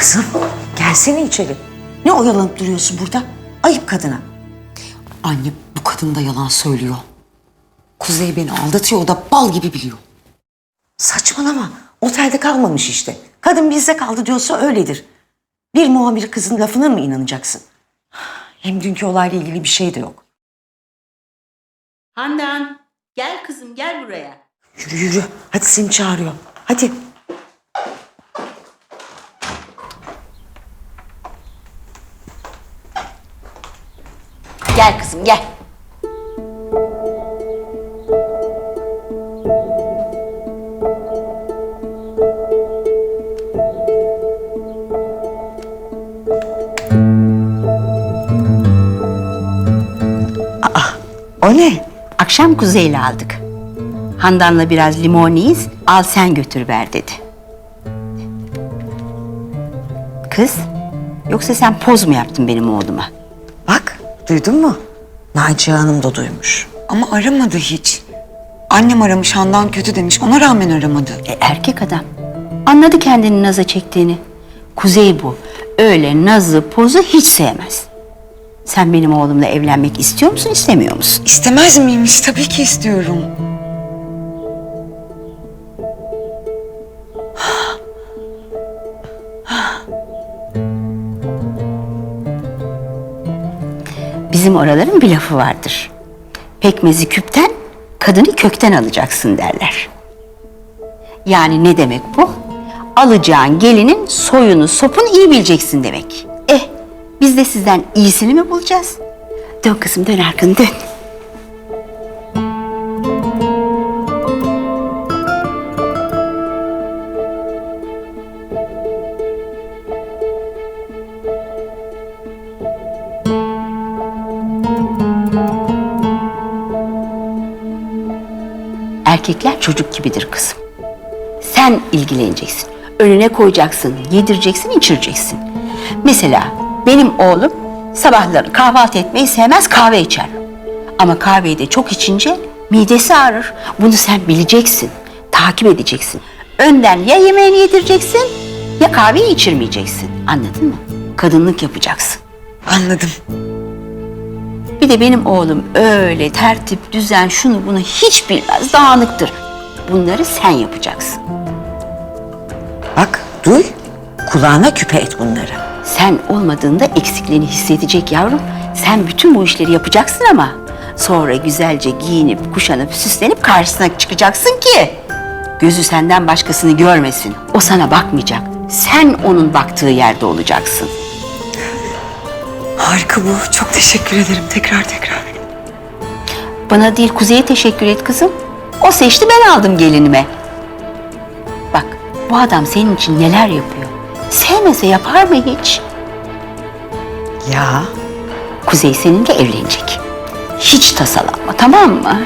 Kızım gelsene içeri. Ne oyalanıp duruyorsun burada? Ayıp kadına. Anne bu kadın da yalan söylüyor. Kuzey beni aldatıyor o da bal gibi biliyor. Saçmalama. Otelde kalmamış işte. Kadın bizde kaldı diyorsa öyledir. Bir muhabir kızın lafına mı inanacaksın? Hem dünkü olayla ilgili bir şey de yok. Handan gel kızım gel buraya. Yürü yürü. Hadi seni çağırıyor. Hadi. Gel kızım gel. O ne? Akşam Kuzey'le aldık. Handan'la biraz limoniyiz. Al sen götür ver dedi. Kız, yoksa sen poz mu yaptın benim oğluma? Duydun mu? Naciye Hanım da duymuş. Ama aramadı hiç. Annem aramış Handan kötü demiş ona rağmen aramadı. E, erkek adam. Anladı kendini naza çektiğini. Kuzey bu. Öyle nazı pozu hiç sevmez. Sen benim oğlumla evlenmek istiyor musun, istemiyor musun? İstemez miymiş? Tabii ki istiyorum. Bizim oraların bir lafı vardır. Pekmezi küpten, kadını kökten alacaksın derler. Yani ne demek bu? Alacağın gelinin soyunu, sopunu iyi bileceksin demek. Eh, biz de sizden iyisini mi bulacağız? Dön kızım, dön arkanı dön. Erkekler çocuk gibidir kızım. Sen ilgileneceksin. Önüne koyacaksın, yedireceksin, içireceksin. Mesela benim oğlum sabahları kahvaltı etmeyi sevmez, kahve içer. Ama kahveyi de çok içince midesi ağrır. Bunu sen bileceksin, takip edeceksin. Önden ya yemeğini yedireceksin ya kahveyi içirmeyeceksin. Anladın mı? Kadınlık yapacaksın. Anladım. Bir de benim oğlum öyle tertip, düzen, şunu bunu hiç bilmez, dağınıktır. Bunları sen yapacaksın. Bak duy. Kulağına küpe et bunları. Sen olmadığında eksikliğini hissedecek yavrum. Sen bütün bu işleri yapacaksın ama sonra güzelce giyinip, kuşanıp, süslenip karşısına çıkacaksın ki gözü senden başkasını görmesin. O sana bakmayacak. Sen onun baktığı yerde olacaksın. Harika bu. Çok teşekkür ederim tekrar tekrar. Bana değil Kuzey'e teşekkür et kızım. O seçti ben aldım gelinime. Bak bu adam senin için neler yapıyor. Sevmese yapar mı hiç? Ya Kuzey seninle evlenecek. Hiç tasalanma tamam mı?